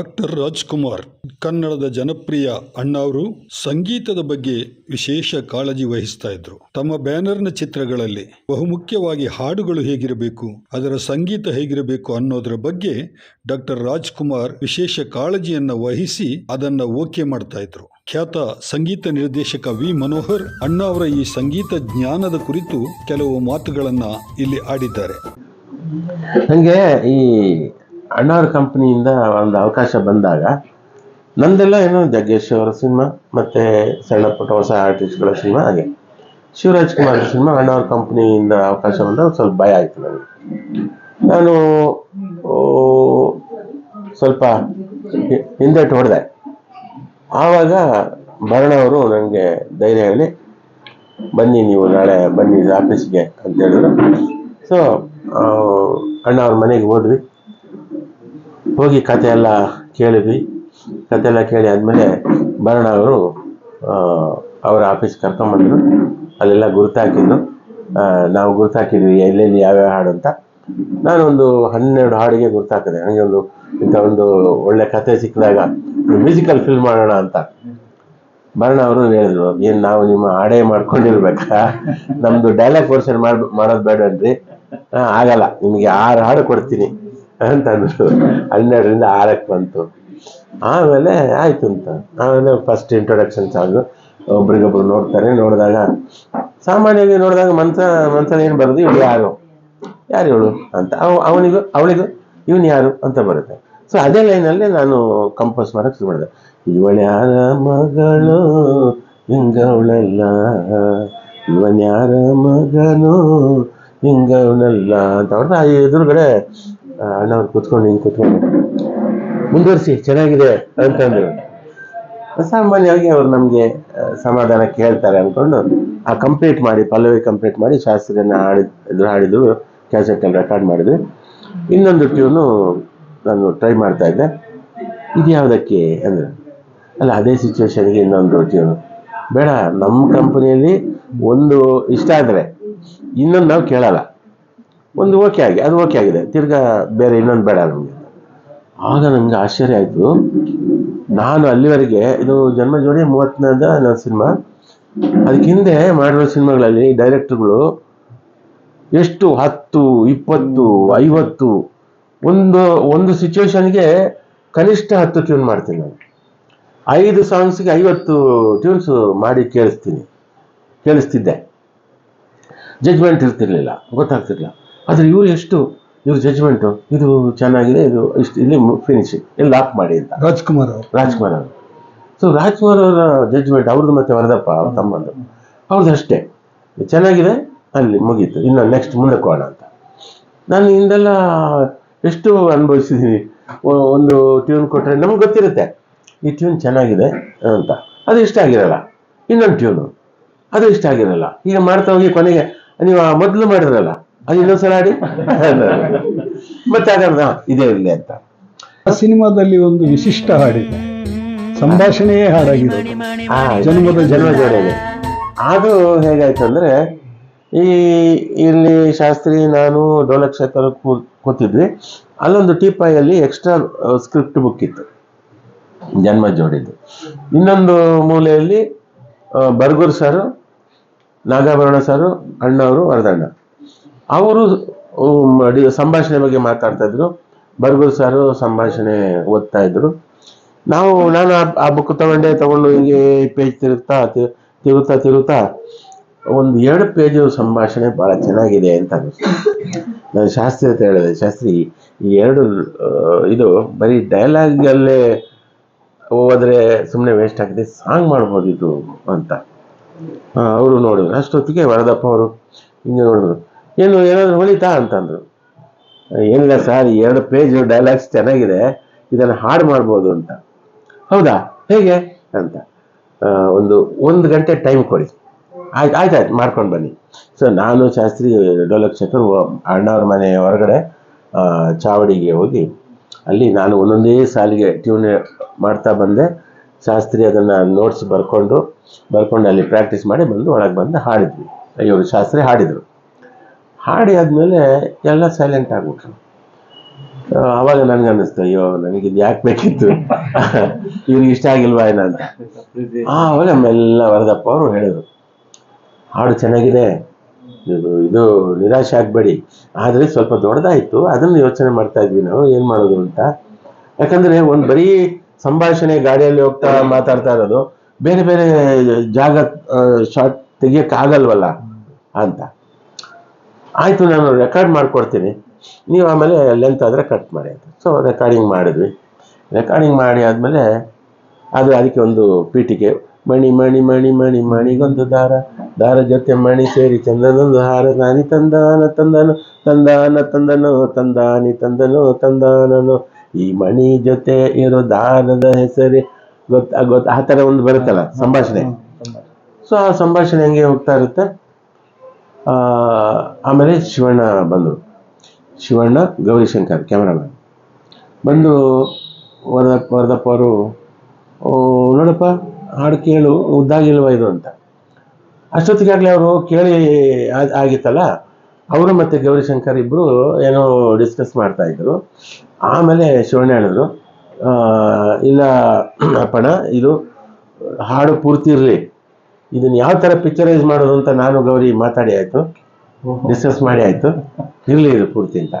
Doctor Rajkumar, ಕನ್ನಡದ ಜನಪ್ರಿಯ ಅಣ್ಣಾವರು ಸಂಗೀತದ ಬಗ್ಗೆ ವಿಶೇಷ ಕಾಳಜಿ ವಹಿಸ್ತಾ ಇದ್ರು. ತಮ್ಮ ಬ್ಯಾನರ್ನ ಚಿತ್ರಗಳಲ್ಲಿ ಬಹುಮುಖ್ಯವಾಗಿ ಹಾಡುಗಳು ಹೇಗಿರಬೇಕು, ಅದರ ಸಂಗೀತ ಹೇಗಿರಬೇಕು ಅನ್ನೋದರ ಬಗ್ಗೆ ಡಾಕ್ಟರ್ ರಾಜ್ಕುಮಾರ್ ವಿಶೇಷ ಕಾಳಜಿಯನ್ನು ವಹಿಸಿ ಅದನ್ನ ಓಕೆ ಮಾಡ್ತಾ ಇದ್ರು. ಖ್ಯಾತ ಸಂಗೀತ ನಿರ್ದೇಶಕ ವಿ ಮನೋಹರ್ ಅಣ್ಣ ಅವರ ಈ ಸಂಗೀತ ಜ್ಞಾನದ ಕುರಿತು ಕೆಲವು ಮಾತುಗಳನ್ನ ಇಲ್ಲಿ ಆಡಿದ್ದಾರೆ. ನನಗೆ ಈ ಅಣ್ಣಾವ್ರ ಕಂಪ್ನಿಯಿಂದ ಒಂದು ಅವಕಾಶ ಬಂದಾಗ, ನಂದೆಲ್ಲ ಏನೋ ಜಗ್ಗೇಶ್ ಅವರ ಸಿನಿಮಾ, ಮತ್ತು ಸಣ್ಣ ಪುಟ್ಟ ಹೊಸ ಆರ್ಟಿಸ್ಟ್ಗಳ ಸಿನಿಮಾ ಹಾಗೆ. ಶಿವರಾಜ್ ಕುಮಾರ್ ಸಿನಿಮಾ ಅಣ್ಣವ್ರ ಕಂಪ್ನಿಯಿಂದ ಅವಕಾಶ ಬಂದಾಗ ಸ್ವಲ್ಪ ಭಯ ಆಯಿತು ನನಗೆ. ನಾನು ಸ್ವಲ್ಪ ಹಿಂದೆ ಹೊಡೆದೆ. ಆವಾಗ ಭರಣ ಅವರು ನನಗೆ ಧೈರ್ಯ ಹೇಳಿ, ಬನ್ನಿ ನೀವು ನಾಳೆ ಬನ್ನಿ ಆಫೀಸ್ಗೆ ಅಂತ ಹೇಳಿದ್ರು. ಸೊ ಅಣ್ಣ ಅವ್ರ ಮನೆಗೆ ಹೋದ್ವಿ. ಹೋಗಿ ಕತೆ ಎಲ್ಲ ಕೇಳಿದ್ವಿ. ಕತೆ ಎಲ್ಲ ಕೇಳಿ ಆದಮೇಲೆ ಭರಣ ಅವರು ಅವರ ಆಫೀಸ್ ಕರ್ಕೊಂಬಂದರು. ಅಲ್ಲೆಲ್ಲ ಗುರುತಾಕಿದ್ರು ನಾವು ಗುರುತಾಕಿದ್ವಿ, ಎಲ್ಲೆಲ್ಲಿ ಯಾವ್ಯಾವ ಹಾಡು ಅಂತ. ನಾನೊಂದು ಹನ್ನೆರಡು ಹಾಡಿಗೆ ಗುರುತಾಕಿದೆ. ನನಗೆ ಒಂದು ಇಂಥ ಒಂದು ಒಳ್ಳೆ ಕತೆ ಸಿಕ್ಕಿದಾಗ ಮ್ಯೂಸಿಕಲ್ ಫಿಲ್ಮ್ ಮಾಡೋಣ ಅಂತ. ಭರಣ ಅವರು ಹೇಳಿದ್ರು, ಏನು ನಾವು ನಿಮ್ಮ ಹಾಡೇ ಮಾಡ್ಕೊಂಡಿರ್ಬೇಕಾ? ನಮ್ದು ಡೈಲಾಗ್ ಪೋರ್ಷನ್ ಮಾಡ್ ಮಾಡೋದು ಬೇಡನ್ರಿ ಆಗಲ್ಲ. ನಿಮಗೆ ಆರು ಹಾಡು ಕೊಡ್ತೀನಿ. ಅಂತಂದ್ರು ಹನ್ನೆರಡರಿಂದ ಆರಕ್ಕೆ ಬಂತು. ಆಮೇಲೆ ಆಯ್ತು ಅಂತ. ಆಮೇಲೆ ಫಸ್ಟ್ ಇಂಟ್ರೊಡಕ್ಷನ್ ಸಾಂಗ್ ಒಬ್ರಿಗೊಬ್ರು ನೋಡ್ತಾರೆ, ನೋಡಿದಾಗ ಸಾಮಾನ್ಯವಾಗಿ ನೋಡಿದಾಗ ಮನ್ಸ ಮಂತ್ರ ಏನು ಬರೋದು? ಇವಳು ಯಾರು? ಯಾರು ಇವಳು ಅಂತ. ಅವ, ಅವನಿಗೂ, ಅವಳಿಗೂ ಇವನು ಯಾರು ಅಂತ ಬರುತ್ತೆ. ಸೊ ಅದೇ ಲೈನಲ್ಲಿ ನಾನು ಕಂಪೋಸ್ ಮಾಡೋಕೆ ಶುರು ಮಾಡಿದೆ. ಇವಳ್ಯಾರ ಮಗಳು? ಹಿಂಗವಳಲ್ಲ. ಇವನ್ಯಾರ ಮಗನು? ಹಿಂಗವನಲ್ಲ ಅಂತ ಅವ್ರದ್ದು ಎದುರುಗಡೆ ಅಣ್ಣವ್ರು ಕುತ್ಕೊಂಡು ಹಿಂಗೆ ಕುತ್ಕೊಂಡು ಮುಂದುವರಿಸಿ, ಚೆನ್ನಾಗಿದೆ ಅಂತಂದ್ರು. ಸಾಮಾನ್ಯವಾಗಿ ಅವ್ರು ನಮಗೆ ಸಮಾಧಾನ ಕೇಳ್ತಾರೆ ಅಂದ್ಕೊಂಡು ಆ ಕಂಪ್ಲೀಟ್ ಮಾಡಿ, ಪಲ್ಲವಿ ಕಂಪ್ಲೀಟ್ ಮಾಡಿ ಶಾಸ್ತ್ರಿಯನ್ನ ಹಾಡಿದ್ರು ಹಾಡಿದ್ರು ಕ್ಯಾಸೆಟಲ್ಲಿ ರೆಕಾರ್ಡ್ ಮಾಡಿದ್ವಿ. ಇನ್ನೊಂದು ಟ್ಯೂನು ನಾನು ಟ್ರೈ ಮಾಡ್ತಾ ಇದ್ದೆ. ಇದು ಯಾವುದಕ್ಕೆ ಅಂದರೆ, ಅಲ್ಲ, ಅದೇ ಸಿಚುವೇಶನ್ಗೆ ಇನ್ನೊಂದು ಟ್ಯೂನು ಬೇಡ ನಮ್ಮ ಕಂಪನಿಯಲ್ಲಿ ಒಂದು ಇಷ್ಟ ಆದರೆ, ಇನ್ನೊಂದು ನಾವು ಕೇಳಲ್ಲ. ಒಂದು ಓಕೆ ಆಗಿ, ಅದು ಓಕೆ ಆಗಿದೆ. ತಿರ್ಗಾ ಬೇರೆ ಇನ್ನೊಂದು ಬೇಡ ನಮಗೆ. ಆಗ ನನಗೆ ಆಶ್ಚರ್ಯ ಆಯಿತು. ನಾನು ಅಲ್ಲಿವರೆಗೆ, ಇದು ಜನ್ಮ ಜೋಡಿ ಮೂವತ್ತನೇದ ನನ್ನ ಸಿನಿಮಾ. ಅದಕ್ಕೆ ಹಿಂದೆ ಮಾಡಿರೋ ಸಿನಿಮಾಗಳಲ್ಲಿ ಡೈರೆಕ್ಟರ್ಗಳು ಎಷ್ಟು ಹತ್ತು, ಇಪ್ಪತ್ತು, ಐವತ್ತು, ಒಂದು ಒಂದು ಸಿಚುವೇಶನ್ಗೆ ಕನಿಷ್ಠ ಹತ್ತು ಟ್ಯೂನ್ ಮಾಡ್ತೀನಿ ನಾನು. ಐದು ಸಾಂಗ್ಸ್ಗೆ ಐವತ್ತು ಟ್ಯೂನ್ಸ್ ಮಾಡಿ ಕೇಳಿಸ್ತೀನಿ. ಕೇಳಿಸ್ತಿದ್ದೆ. ಜಜ್ಮೆಂಟ್ ಇರ್ತಿರ್ಲಿಲ್ಲ, ಗೊತ್ತಾಗ್ತಿರ್ಲಿಲ್ಲ. ಆದರೆ ಇವರು ಎಷ್ಟು? ಇವ್ರ ಜಜ್ಮೆಂಟು ಇದು ಚೆನ್ನಾಗಿದೆ ಇದು ಇಷ್ಟು ಇಲ್ಲಿ ಫಿನಿಶಿಂಗ್ ಇಲ್ಲಿ ಲಾಕ್ ಮಾಡಿ ಅಂತ. ರಾಜ್ಕುಮಾರ್ ಅವರು. ರಾಜ್ಕುಮಾರ್ ಅವರು. ಸೊ ರಾಜ್ಕುಮಾರ್ ಅವರ ಜಜ್ಮೆಂಟ್ ಅವ್ರದ್ದು ಮತ್ತೆ ವರದಪ್ಪ ಅವ್ರ ತಮ್ಮಂದು. ಅವ್ರದ್ದು ಅಷ್ಟೇ. ಚೆನ್ನಾಗಿದೆ ಅಲ್ಲಿ ಮುಗೀತು. ಇನ್ನು ನೆಕ್ಸ್ಟ್ ಮುಂದಕ್ಕೆ ಹೋಗೋಣ ಅಂತ. ನಾನು ಹಿಂದೆಲ್ಲ ಎಷ್ಟು ಅನುಭವಿಸಿದ್ದೀನಿ ಒಂದು ಟ್ಯೂನ್ ಕೊಟ್ಟರೆ ನಮ್ಗೆ ಗೊತ್ತಿರುತ್ತೆ. ಈ ಟ್ಯೂನ್ ಚೆನ್ನಾಗಿದೆ ಅಂತ. ಅದು ಇಷ್ಟ ಆಗಿರಲ್ಲ. ಇನ್ನೊಂದು ಟ್ಯೂನು ಅದು ಇಷ್ಟ ಆಗಿರಲ್ಲ. ಈಗ ಮಾಡ್ತಾ ಹೋಗಿ ಕೊನೆಗೆ ನೀವು ಮೊದಲು ಮಾಡಿದ್ರಲ್ಲ ಅದು ಇನ್ನೊಂದ್ಸಲ ಆಡಿ? ಮತ್ತೆ ಹಾಗಾದ್ರೆ ಇದೇ ಇರಲಿ ಅಂತ. ಆ ಸಿನಿಮಾದಲ್ಲಿ ಒಂದು ವಿಶಿಷ್ಟ ಹಾಡಿದೆ. ಸಂಭಾಷಣೆಯೇ ಹಾಡಾಗಿದೆ. ಆ, ಜನ್ಮದ ಜನ್ಮ ಜೋಡಿದೆ ಅದು ಹೇಗಾಯ್ತು ಅಂದ್ರೆ ಈ ಇಲ್ಲಿ ಶಾಸ್ತ್ರಿ ನಾನು ಡೋಲಕ್ ಶೇಖರ್ ಕೂ- ಕೂತಿದ್ವಿ. ಅಲ್ಲೊಂದು ಟಿಪಾಯಲ್ಲಿ ಎಕ್ಸ್ಟ್ರಾ ಸ್ಕ್ರಿಪ್ಟ್ ಬುಕ್ ಇತ್ತು. ಜನ್ಮ ಜೋಡಿದ್ದು. ಇನ್ನೊಂದು ಮೂಲೆಯಲ್ಲಿ ಬರ್ಗುರ್ ಬರ್ಗೂರ್ ಸರ್ ನಾಗಾಭರಣ ಸರ್ ಅಣ್ಣವರು ವರದಣ್ಣ. ಅವರು ಸಂಭಾಷಣೆ ಬಗ್ಗೆ ಮಾತಾಡ್ತಾ ಇದ್ರು. ಬರ್ಗೂರ್ ಸಾರು ಸಂಭಾಷಣೆ ಓದ್ತಾ ಇದ್ರು. ನಾವು, ನಾನು ಆ- ಬುಕ್ ತಗೊಂಡೆ, ತಗೊಂಡು ಹಿಂಗೆ ಪೇಜ್ ತಿರುಗ್ತಾ ತಿರುಗ್ತಾ ತಿರುಗ್ತಾ ಒಂದು ಎರಡು ಪೇಜು ಸಂಭಾಷಣೆ ಬಹಳ ಚೆನ್ನಾಗಿದೆ ಅಂತ ನಾನು ಶಾಸ್ತ್ರಿ ಅಂತ ಹೇಳಿದೆ, ಶಾಸ್ತ್ರಿ, ಈ ಎರಡು ಇದು ಬರೀ ಡೈಲಾಗಲ್ಲೇ ಹೋದ್ರೆ ಸುಮ್ಮನೆ ವೇಸ್ಟ್ ಆಗಿದೆ ಸಾಂಗ್ ಮಾಡ್ಬೋದಿತ್ತು ಅಂತ. ಅವರು ನೋಡಿದ್ರು. ಅಷ್ಟೊತ್ತಿಗೆ ವರದಪ್ಪ ಅವರು ಹಿಂಗೆ ನೋಡಿದ್ರು. ಏನು ಏನಾದರೂ ಹೊಳಿತಾ ಅಂತಂದ್ರು. ಏನಿಲ್ಲ ಸರ್ ಎರಡು ಪೇಜ್ ಡೈಲಾಗ್ಸ್ ಚೆನ್ನಾಗಿದೆ, ಇದನ್ನು ಹಾಡು ಮಾಡ್ಬೋದು ಅಂತ. ಹೌದಾ? ಹೇಗೆ? ಅಂತ. ಒಂದು ಒಂದು ಗಂಟೆ ಟೈಮ್ ಕೊಡಿ. ಆಯ್ತು ಆಯ್ತು ಆಯ್ತು, ಮಾಡ್ಕೊಂಡು ಬನ್ನಿ. ಸೊ ನಾನು ಶಾಸ್ತ್ರಿ, ಡೊಲಕ್ ಚಕ್ರ ಹೋ- ಅಣ್ಣವ್ರ ಮನೆ ಹೊರಗಡೆ ಚಾವಡಿಗೆ ಹೋಗಿ, ಅಲ್ಲಿ ನಾನು ಒಂದೊಂದೇ ಸಾಲಿಗೆ ಟ್ಯೂನ್ ಮಾಡ್ತಾ ಬಂದೆ. ಶಾಸ್ತ್ರಿ ಅದನ್ನು ನೋಟ್ಸ್ ಬರ್ಕೊಂಡು ಬರ್ಕೊಂಡು ಅಲ್ಲಿ ಪ್ರಾಕ್ಟೀಸ್ ಮಾಡಿ ಬಂದು ಒಳಗೆ ಬಂದು ಹಾಡಿದ್ವಿ. ಅಯ್ಯೋ, ಶಾಸ್ತ್ರಿ ಹಾಡಿದರು. ಹಾಡಿ ಆದಮೇಲೆ ಎಲ್ಲ ಸೈಲೆಂಟ್ ಆಗ್ಬಿಟ್ರು. ಅವಾಗ ನನಗೆ ಅನ್ನಿಸ್ತು, ಅಯ್ಯೋ ಇದು ಯಾಕೆ ಬೇಕಿತ್ತು? ಇವ್ರಿಗೆ ಇಷ್ಟ ಆಗಿಲ್ವಾ ಏನಂತ ಆವಾಗ ಅವಾಗ ಮೆಲ್ಲ ವರದಪ್ಪ ಅವರು ಹೇಳಿದರು, ಹಾಡು ಚೆನ್ನಾಗಿದೆ. ಇದು ಇದು ನಿರಾಶೆ ಆಗಬೇಡಿ. ಆದರೆ ಸ್ವಲ್ಪ ದೊಡ್ಡದಾಯಿತು. ಅದನ್ನು ಯೋಚನೆ ಮಾಡ್ತಾ ಇದ್ವಿ ನಾವು, ಏನು ಮಾಡೋದು ಅಂತ. ಯಾಕಂದರೆ ಒಂದು ಬರೀ ಸಂಭಾಷಣೆ ಗಾಡಿಯಲ್ಲಿ ಹೋಗ್ತಾ ಮಾತಾಡ್ತಾ ಇರೋದು, ಬೇರೆ ಬೇರೆ ಜಾಗ ಶಾರ್ಟ್ ತೆಗಿಯೋಕ್ಕಾಗಲ್ವಲ್ಲ ಅಂತ. ಆಯಿತು ನಾನು ರೆಕಾರ್ಡ್ ಮಾಡಿಕೊಡ್ತೀನಿ. ನೀವು ಆಮೇಲೆ ಲೆಂತ್ ಆದರೆ ಕಟ್ ಮಾಡಿ ಅಂತ. ಸೊ ರೆಕಾರ್ಡಿಂಗ್ ಮಾಡಿದ್ವಿ. ರೆಕಾರ್ಡಿಂಗ್ ಮಾಡಿ ಆದಮೇಲೆ ಅದು ಅದಕ್ಕೆ ಒಂದು ಪೀಠಿಕೆ. ಮಣಿ ಮಣಿ ಮಣಿ ಮಣಿ ಮಣಿಗೊಂದು ದಾರ. ದಾರ ಜೊತೆ ಮಣಿ ಸೇರಿ ಚಂದನೊಂದು ಹಾರ. ನಾನಿ ತಂದಾನ ತಂದನು ತಂದಾನ ತಂದನು ತಂದಾನಿ ತಂದನು ತಂದಾನನು. ಈ ಮಣಿ ಜೊತೆ ಇರೋ ದಾರದ ಹೆಸರೇ ಗೊತ್ತ ಗೊತ್ತ ಆ ಥರ ಒಂದು ಬರುತ್ತಲ್ಲ ಸಂಭಾಷಣೆ. ಸೊ ಆ ಸಂಭಾಷಣೆ ಹೆಂಗೆ ಹೋಗ್ತಾ ಇರುತ್ತೆ? ಆಮೇಲೆ ಶಿವಣ್ಣ ಬಂದರು. ಶಿವಣ್ಣ ಗೌರಿಶಂಕರ್ ಕ್ಯಾಮ್ರಾಮನ್. ಬಂದು ವರದಪ್ಪ ವರದಪ್ಪ ಅವರು "ಓ, ನೋಡಪ್ಪ ಹಾಡು ಕೇಳು ಉದ್ದಾಗಿಲ್ವ ಇದು ಅಂತ. ಅಷ್ಟೊತ್ತಿಗಾಗಲೇ ಅವರು ಕೇಳಿ ಆಗಿತ್ತಲ್ಲ ಅವರು ಮತ್ತು ಗೌರಿಶಂಕರ್ ಇಬ್ಬರು ಏನೋ ಡಿಸ್ಕಸ್ ಮಾಡ್ತಾ ಇದ್ರು. ಆಮೇಲೆ ಶಿವಣ್ಣ ಹೇಳಿದ್ರು "ಆ, ಇಲ್ಲ ಅಪ್ಪಣ ಇದು ಹಾಡು ಪೂರ್ತಿ ಇರಲಿ. ಇದನ್ನ ಯಾವ ತರ ಪಿಕ್ಚರೈಸ್ ಮಾಡೋದು ಅಂತ ನಾನು ಗೌರಿ ಮಾತಾಡಿ ಆಯಿತು. ಡಿಸ್ಕಸ್ ಮಾಡಿ ಆಯ್ತು. ಇರಲಿ ಇದು ಪೂರ್ತಿ ಅಂತ.